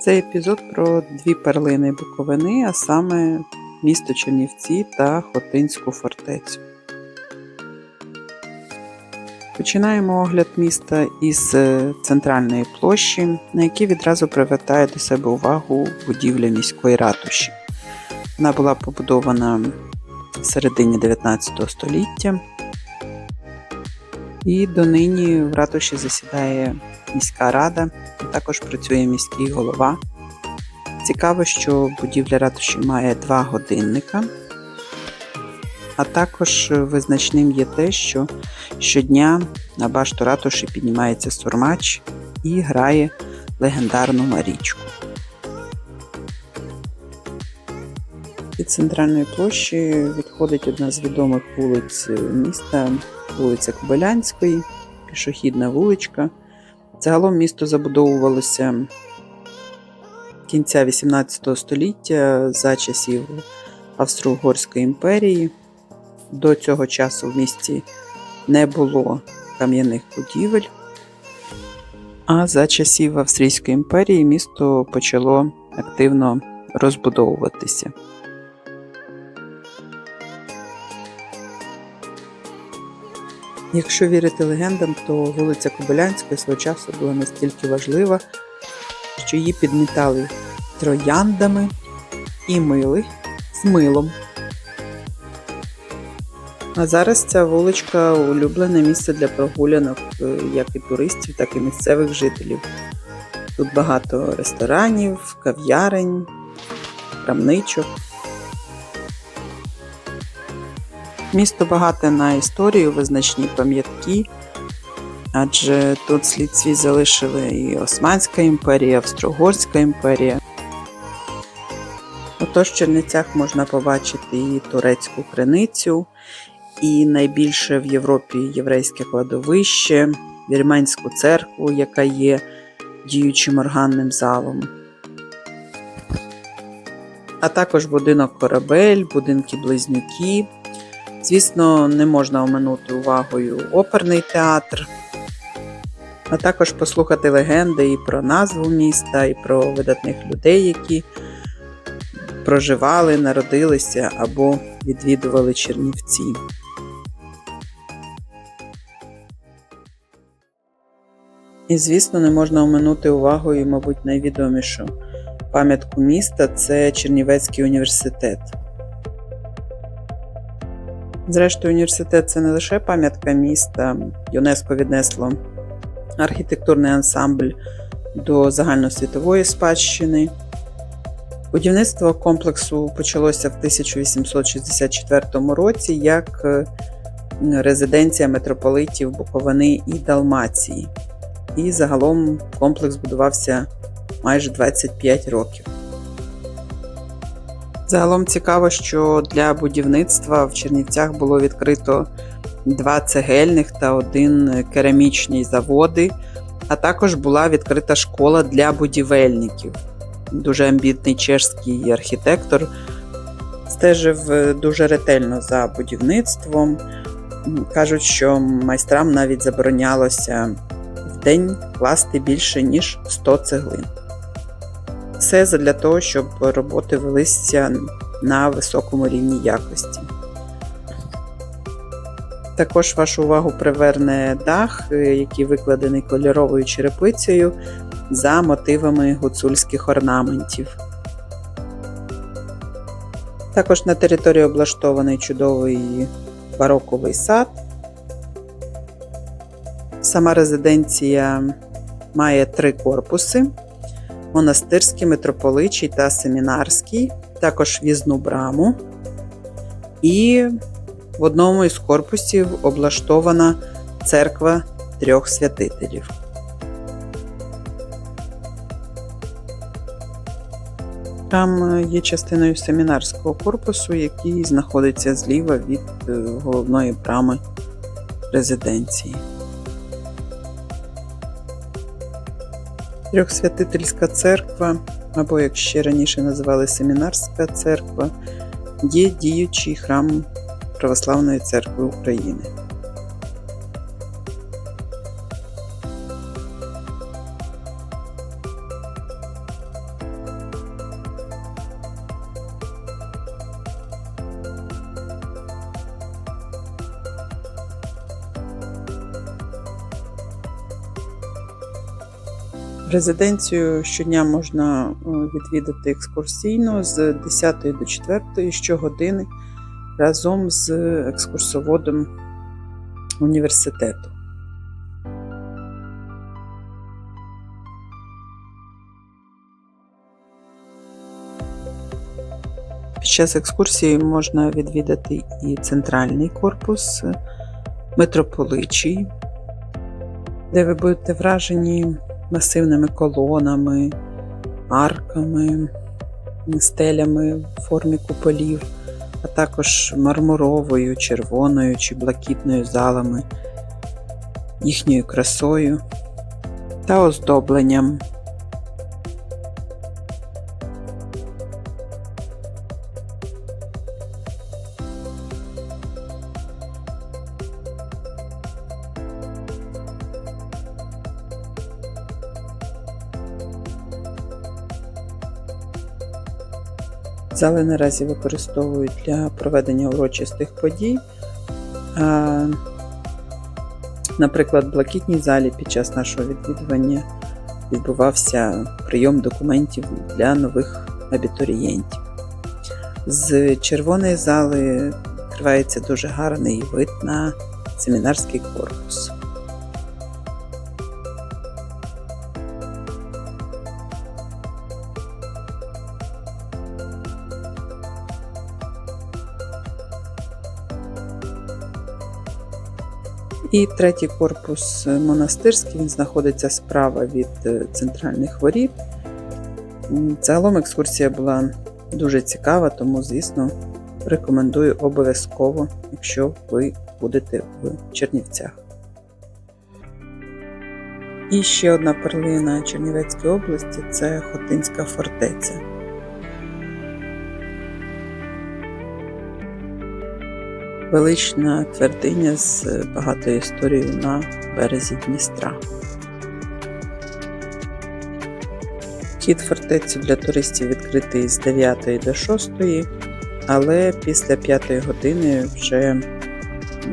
Цей епізод про дві перлини Буковини, а саме місто Чернівці та Хотинську фортецю. Починаємо огляд міста із е, центральної площі, на якій відразу привертає до себе увагу будівля міської ратуші. Вона була побудована в середині 19 століття. І донині в ратуші засідає міська рада, також працює міський голова. Цікаво, що будівля ратуші має два годинника, а також визначним є те, що щодня на башту ратуші піднімається сурмач і грає легендарну Марічку. Від центральної площі відходить одна з відомих вулиць міста, вулиця Кобилянської, пішохідна вуличка. Загалом місто забудовувалося кінця 18 століття за часів Австро-Угорської імперії. До цього часу в місті не було кам'яних будівель. А за часів Австрійської імперії місто почало активно розбудовуватися. Якщо вірити легендам, то вулиця Кобилянської свого часу була настільки важлива, що її підмітали трояндами і мили з милом. А зараз ця вуличка улюблене місце для прогулянок е, як і туристів, так і місцевих жителів. Тут багато ресторанів, кав'ярень, крамничок. Місто багате на історію, визначні пам'ятки, адже тут слід свій залишили і Османська імперія, і Австро-Угорська імперія. Отож, в Чернівцях можна побачити і турецьку криницю, і найбільше в Європі єврейське кладовище, вірменську церкву, яка є діючим органним залом. А також будинок корабель, будинки близнюки. Звісно, не можна оминути увагою оперний театр, а також послухати легенди і про назву міста, і про видатних людей, які проживали, народилися або відвідували Чернівці. І, звісно, не можна оминути увагою, мабуть, найвідомішу пам'ятку міста це Чернівецький університет. Зрештою, університет це не лише пам'ятка міста. ЮНЕСКО віднесло архітектурний ансамбль до загальносвітової спадщини. Будівництво комплексу почалося в 1864 році як резиденція митрополитів Буковини і Далмації. І загалом комплекс будувався майже 25 років. Загалом цікаво, що для будівництва в Чернівцях було відкрито два цегельних та один керамічний заводи, а також була відкрита школа для будівельників. Дуже амбітний чешський архітектор стежив дуже ретельно за будівництвом. Кажуть, що майстрам навіть заборонялося в день класти більше, ніж 100 цеглин. Все для того, щоб роботи велися на високому рівні якості. Також вашу увагу приверне дах, який викладений кольоровою черепицею за мотивами гуцульських орнаментів. Також на території облаштований чудовий бароковий сад. Сама резиденція має три корпуси монастирський, митрополичий та семінарський, також в'їзну браму. І в одному із корпусів облаштована церква трьох святителів. Храм є частиною семінарського корпусу, який знаходиться зліва від е, головної брами резиденції. Трьохсвятительська церква, або, як ще раніше називали Семінарська церква, є діючий храм Православної церкви України. Резиденцію щодня можна е, відвідати екскурсійно з 10 до 4 щогодини разом з екскурсоводом університету. Під час екскурсії можна відвідати і центральний корпус митрополичий, де ви будете вражені масивними колонами, арками, стелями в формі куполів, а також мармуровою, червоною чи блакитною залами, їхньою красою та оздобленням. Зали наразі використовують для проведення урочистих подій. Наприклад, в блакитній залі під час нашого відвідування відбувався прийом документів для нових абітурієнтів. З червоної зали відкривається дуже гарний вид на семінарський корпус. І третій корпус монастирський, він знаходиться справа від е, центральних воріт. Загалом екскурсія була дуже цікава, тому, звісно, рекомендую обов'язково, якщо ви будете в Чернівцях. І ще одна перлина Чернівецької області це Хотинська фортеця. Велична твердиня з багатою історією на березі Дністра. Вхід в фортецю для туристів відкритий з 9 до 6, але після 5 години вже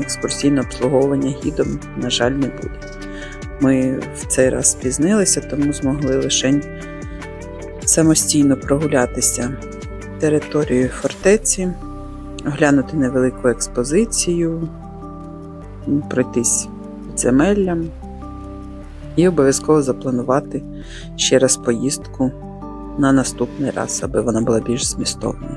екскурсійне обслуговування гідом, на жаль, не буде. Ми в цей раз спізнилися, тому змогли лише самостійно прогулятися територією фортеці оглянути невелику експозицію, пройтись підземеллям і обов'язково запланувати ще раз поїздку на наступний раз, аби вона була більш змістовною.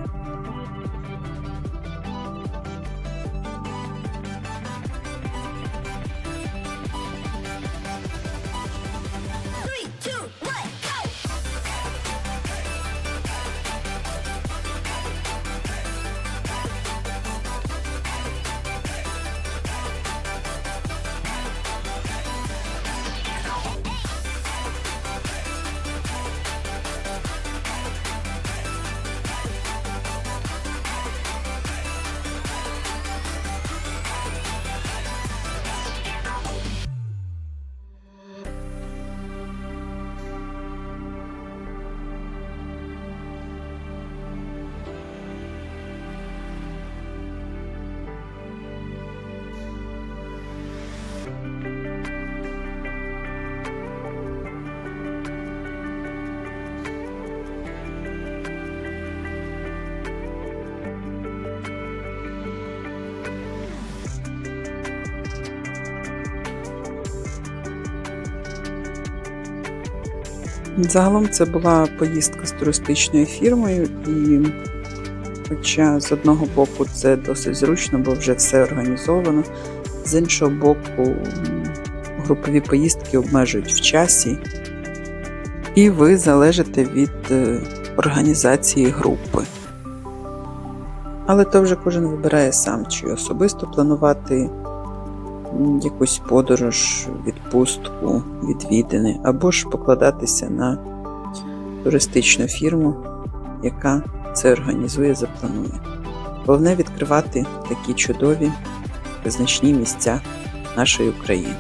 Загалом це була поїздка з туристичною фірмою, і хоча з одного боку це досить зручно, бо вже все організовано, з іншого боку, групові поїздки обмежують в часі, і ви залежите від е, організації групи. Але то вже кожен вибирає сам, чи особисто планувати якусь подорож, відпустку, відвідини, або ж покладатися на туристичну фірму, яка це організує, запланує. Головне відкривати такі чудові, визначні місця нашої України.